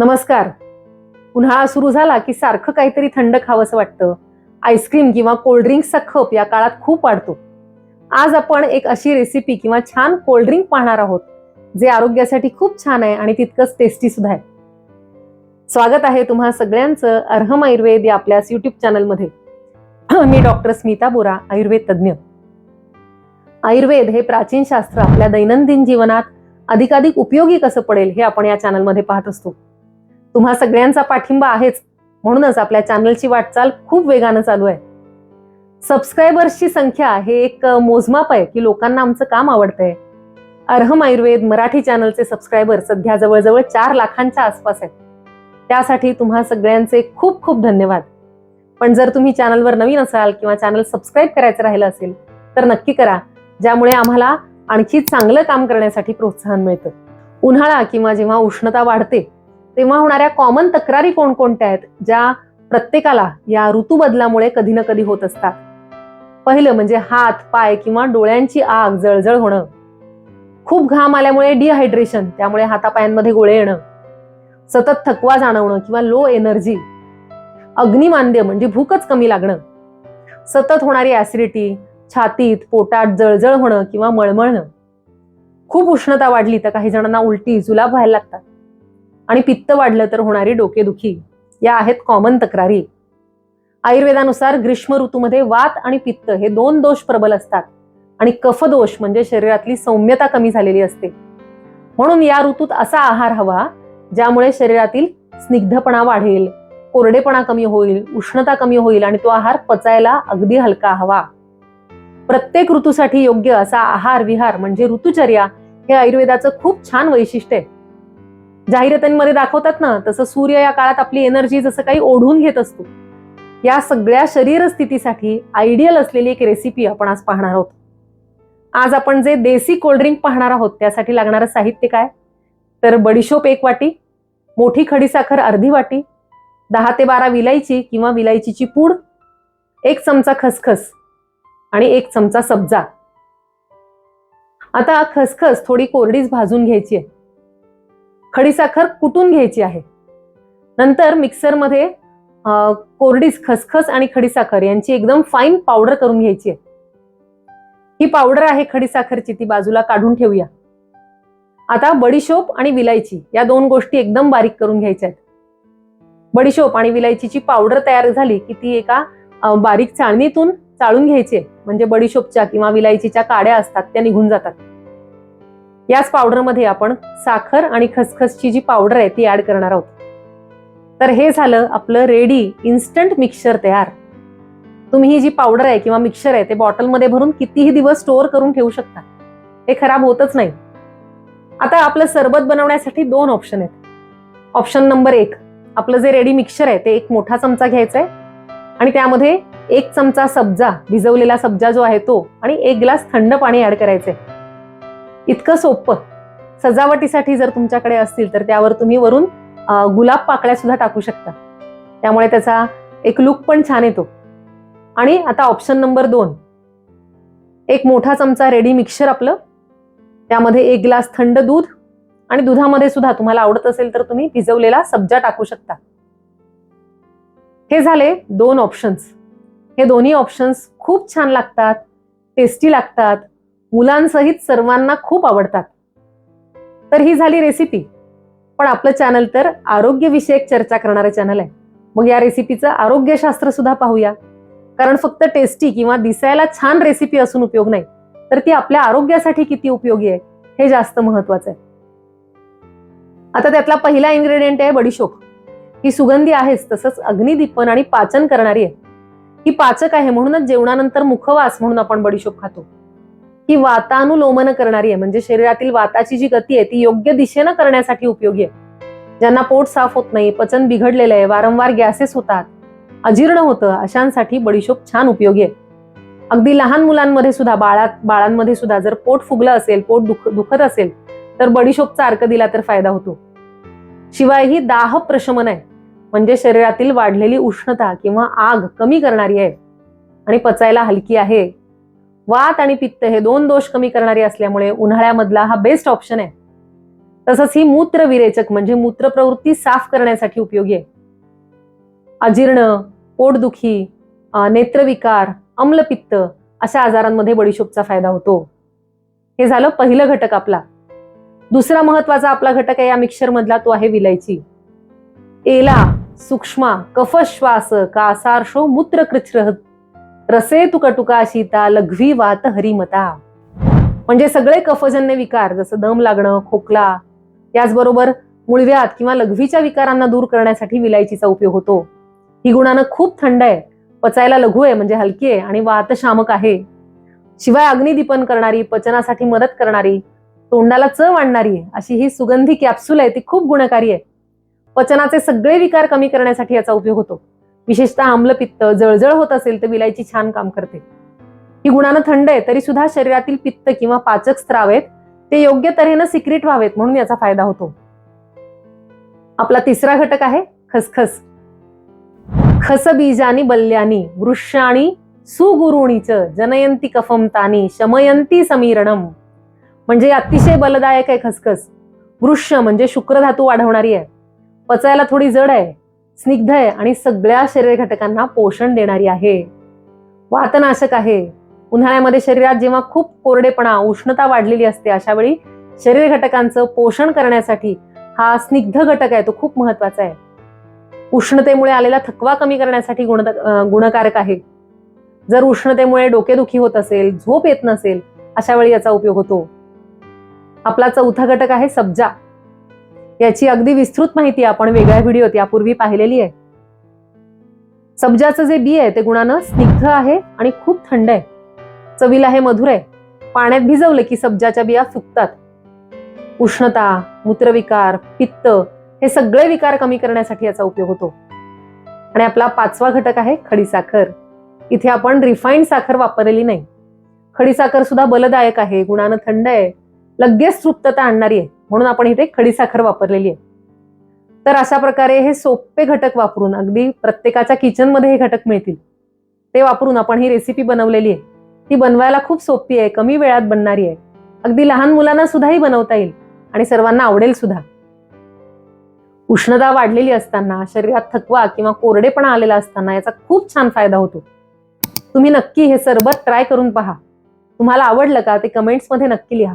नमस्कार. उन्हाळा सुरू झाला की सारखं काहीतरी थंड खावंसं वाटतं. आईस्क्रीम किंवा कोल्ड्रिंक्सचा खप या काळात खूप वाढतो. आज आपण एक अशी रेसिपी किंवा छान कोल्ड्रिंक पाहणार आहोत जे आरोग्यासाठी खूप छान आहे आणि तितकंच टेस्टी सुद्धा आहे. स्वागत आहे तुम्हा सगळ्यांचं अर्हम आयुर्वेद या आपल्याच युट्यूब चॅनलमध्ये मी डॉक्टर स्मिता बोरा आयुर्वेद तज्ज्ञ. आयुर्वेद हे प्राचीन शास्त्र आपल्या दैनंदिन जीवनात अधिकाधिक उपयोगी कसं पडेल हे आपण या चॅनलमध्ये पाहत असतो. तुम्हा सगळ्यांचा पाठिंबा आहेच. म्हणूनच आपल्या चॅनलची वाटचाल खूप वेगानं चालू आहे. सबस्क्रायबर्सची संख्या हे एक मोजमाप आहे की लोकांना आमचं काम आवडतंय. अर्हम आयुर्वेद मराठी चॅनलचे सबस्क्रायबर सध्या जवळजवळ चार लाखांच्या आसपास आहेत. त्यासाठी तुम्हा सगळ्यांचे खूप खूप धन्यवाद. पण जर तुम्ही चॅनलवर नवीन असाल किंवा चॅनल सबस्क्राईब करायचं राहिलं असेल तर नक्की करा. ज्यामुळे आम्हाला आणखी चांगलं काम करण्यासाठी प्रोत्साहन मिळतं. उन्हाळा किंवा जेव्हा उष्णता वाढते तेव्हा होणाऱ्या कॉमन तक्रारी कोणकोणत्या आहेत? ज्या प्रत्येकाला या ऋतू बदलामुळे कधी ना कधी होत असतात. पहिलं म्हणजे हात पाय किंवा डोळ्यांची आग जळजळ होणं. खूप घाम आल्यामुळे डिहायड्रेशन त्यामुळे हातापायांमध्ये गोळे येणं. सतत थकवा जाणवणं किंवा लो एनर्जी अग्निमांद्य म्हणजे भूकच कमी लागणं. सतत होणारी ऍसिडिटी छातीत पोटात जळजळ होणं किंवा मळमळणं. खूप उष्णता वाढली तर काही जणांना उलटी जुलाब व्हायला लागतात. आणि पित्त वाढलं तर होणारी डोकेदुखी. या आहेत कॉमन तक्रारी. आयुर्वेदानुसार ग्रीष्म ऋतूमध्ये वात आणि पित्त हे दोन दोष प्रबल असतात. आणि कफदोष म्हणजे शरीरातली सौम्यता कमी झालेली असते. म्हणून या ऋतूत असा आहार हवा ज्यामुळे शरीरातील स्निग्धपणा वाढेल कोरडेपणा कमी होईल उष्णता कमी होईल आणि तो आहार पचायला अगदी हलका हवा. प्रत्येक ऋतूसाठी योग्य असा आहार विहार म्हणजे ऋतुचर्या हे आयुर्वेदाचं खूप छान वैशिष्ट्य आहे. जाहिरातींमध्ये दाखवतात ना तसं सूर्य या काळात आपली एनर्जी जसं काही ओढून घेत असतो. या सगळ्या शरीर स्थितीसाठी आयडियल असलेली एक रेसिपी आपण आज पाहणार आहोत. आज आपण जे देसी कोल्ड्रिंक पाहणार आहोत त्यासाठी लागणारं साहित्य काय? तर बडीशोप एक वाटी मोठी खडीसाखर अर्धी वाटी दहा ते बारा विलायची किंवा विलायचीची पूड एक चमचा खसखस आणि एक चमचा सब्जा. आता खसखस थोडी कोरडीच भाजून घ्यायची आहे. खडीसाखर कुटून घ्यायची आहे? नंतर मिक्सरमध्ये कोरडीस खसखस आणि खडीसाखर यांची एकदम फाईन पावडर करून घ्यायची आहे. ही पावडर आहे खडीसाखरची ती बाजूला काढून ठेवूया. आता बडीशोप आणि विलायची या दोन गोष्टी एकदम बारीक करून घ्यायच्या आहेत. बडीशोप आणि विलायचीची पावडर तयार झाली की ती एका बारीक चाळणीतून चाळून घ्यायची आहे. म्हणजे बडीशोपच्या किंवा विलायचीच्या काड्या असतात त्या निघून जातात. याच पावडरमध्ये आपण साखर आणि खसखसची जी पावडर आहे ती ऍड करणार आहोत. तर हे झालं आपलं रेडी इन्स्टंट मिक्सचर तयार. तुम्ही ही जी पावडर आहे किंवा मिक्सचर आहे ते बॉटलमध्ये भरून कितीही दिवस स्टोअर करून ठेवू शकता. हे खराब होतच नाही. आता आपलं सरबत बनवण्यासाठी दोन ऑप्शन आहेत. ऑप्शन नंबर एक आपलं जे रेडी मिक्सचर आहे ते एक मोठा चमचा घ्यायचा आहे आणि त्यामध्ये एक चमचा सब्जा भिजवलेला सब्जा जो आहे तो आणि एक ग्लास थंड पाणी ऍड करायचंय. इतकं सोपं. सजावटीसाठी जर तुमच्याकडे असतील तर त्यावर तुम्ही वरून गुलाब पाकळ्या सुद्धा टाकू शकता. त्यामुळे त्याचा एक लुक पण छान येतो. आणि आता ऑप्शन नंबर दोन. एक मोठा चमचा रेडी मिक्सर आपलं. त्यामध्ये एक ग्लास थंड दूध आणि दुधामध्ये सुद्धा तुम्हाला आवडत असेल तर तुम्ही भिजवलेला सब्जा टाकू शकता. हे झाले दोन ऑप्शन्स हे दोन्ही ऑप्शन्स खूप छान लागतात टेस्टी लागतात. मुलांसहित सर्वांना खूप आवडतात. तर ही झाली रेसिपी पण आपलं चॅनल तर आरोग्यविषयक चर्चा करणारं चॅनल आहे. मग या रेसिपीचं आरोग्यशास्त्र सुद्धा पाहूया. कारण फक्त टेस्टी किंवा दिसायला छान रेसिपी असून उपयोग नाही. तर ती आपल्या आरोग्यासाठी किती उपयोगी आहे हे जास्त महत्वाचं आहे. आता त्यातला पहिला इन्ग्रेडियंट आहे बडीशोप. ही सुगंधी आहेच तसंच अग्निदीपन आणि पाचन करणारी आहे. ही पाचक आहे म्हणूनच जेवणानंतर मुखवास म्हणून आपण बडीशोप खातो. ही वातानुलोमन करणारी आहे. म्हणजे शरीरातील वाताची जी गती आहे ती योग्य दिशेनं करण्यासाठी उपयोगी आहे. ज्यांना पोट साफ होत नाही पचन बिघडलेलं आहे वारंवार गॅसेस होतात अजीर्ण होतं अशांसाठी बडीशोप छान उपयोगी आहे. अगदी लहान मुलांमध्ये सुद्धा बाळात बाळांमध्ये सुद्धा जर पोट फुगलं असेल पोट दुख दुखत असेल तर बडीशोपचा अर्क दिला तर फायदा होतो. शिवाय ही दाह प्रशमन आहे. म्हणजे शरीरातील वाढलेली उष्णता किंवा आग कमी करणारी आहे. आणि पचायला हलकी आहे. वात आणि पित्त हे दोन दोष कमी करणारी असल्यामुळे उन्हाळ्यामधला हा बेस्ट ऑप्शन आहे. तसंच ही मूत्रविरेचक म्हणजे मूत्रप्रवृत्ती साफ करण्यासाठी उपयोगी आहे. अजीर्ण पोटदुखी नेत्रविकार अम्लपित्त अशा आजारांमध्ये बडीशोपचा फायदा होतो. हे झालं पहिलं घटक आपला. दुसरा महत्त्वाचा आपला घटक आहे या मिक्सर मधला तो आहे विलायची. एला सूक्ष्मा कफश्वास कासारशो मूत्रकृच्छ्र रसे तुकटुका शीता लघवी वात हरिमता. म्हणजे सगळे कफजन्य विकार जसं दम लागणं खोकला याचबरोबर मुळव्यात किंवा लघवीच्या विकारांना दूर करण्यासाठी विलायचीचा उपयोग होतो. ही गुणानं खूप थंड आहे. पचायला लघु आहे म्हणजे हलकी आहे आणि वात शामक आहे. शिवाय अग्निदीपन करणारी पचनासाठी मदत करणारी तोंडाला चव आणणारी अशी ही सुगंधी कॅप्सूल आहे ती खूप गुणकारी आहे. पचनाचे सगळे विकार कमी करण्यासाठी याचा उपयोग होतो. विशेषतः आम्लपित्त जळजळ होत असेल तर विलायची छान काम करते. ही गुणानं थंड आहे तरी सुद्धा शरीरातील पित्त किंवा पाचक स्त्राव आहेत ते योग्य तऱ्हेनं सिक्रेट व्हावेत म्हणून याचा फायदा होतो. आपला तिसरा घटक आहे खसखस. खसबीजानी बल्यानी वृक्षाणी सुगुरुणीच जनयंती कफमतानी शमयंती समीरणम. म्हणजे अतिशय बलदायक आहे खसखस. वृक्ष म्हणजे शुक्रधातू वाढवणारी आहे. पचायला थोडी जड आहे स्निग्ध आहे आणि सगळ्या शरीर घटकांना पोषण देणारी आहे. वातनाशक आहे. उन्हाळ्यामध्ये शरीरात जेव्हा खूप कोरडेपणा उष्णता वाढलेली असते अशा वेळी शरीर घटकांचं पोषण करण्यासाठी हा स्निग्ध घटक आहे तो खूप महत्त्वाचा आहे. उष्णतेमुळे आलेला थकवा कमी करण्यासाठी गुण गुणकारक आहे. जर उष्णतेमुळे डोकेदुखी होत असेल झोप येत नसेल अशा वेळी याचा उपयोग होतो. आपला चौथा घटक आहे सब्जा. याची अगदी विस्तृत माहिती आपण वेगळ्या व्हिडिओत यापूर्वी पाहिलेली आहे. सब्जाचं जे बी आहे ते गुणानं स्निग्ध आहे आणि खूप थंड आहे. चवीला हे मधुर आहे. पाण्यात भिजवले की सब्जाच्या बिया सुकतात उष्णता मूत्रविकार पित्त हे सगळे विकार कमी करण्यासाठी याचा उपयोग होतो. आणि आपला पाचवा घटक आहे खडीसाखर इथे आपण रिफाईंड साखर वापरलेली नाही. खडीसाखर सुद्धा बलदायक आहे गुणानं थंड आहे. लगेच तृप्तता आणणारी आहे. म्हणून आपण इथे खडीसाखर वापरलेली आहे. तर अशा प्रकारे हे सोपे घटक वापरून अगदी प्रत्येकाच्या किचनमध्ये हे घटक मिळतील ते वापरून आपण ही रेसिपी बनवलेली आहे. ती बनवायला खूप सोपी आहे कमी वेळात बनणारी आहे. अगदी लहान मुलांना सुद्धाही बनवता येईल आणि सर्वांना आवडेल सुद्धा. उष्णता वाढलेली असताना शरीरात थकवा किंवा कोरडेपणा आलेला असताना याचा खूप छान फायदा होतो. तुम्ही नक्की हे सरबत ट्राय करून पहा. तुम्हाला आवडलं का ते कमेंट्समध्ये नक्की लिहा.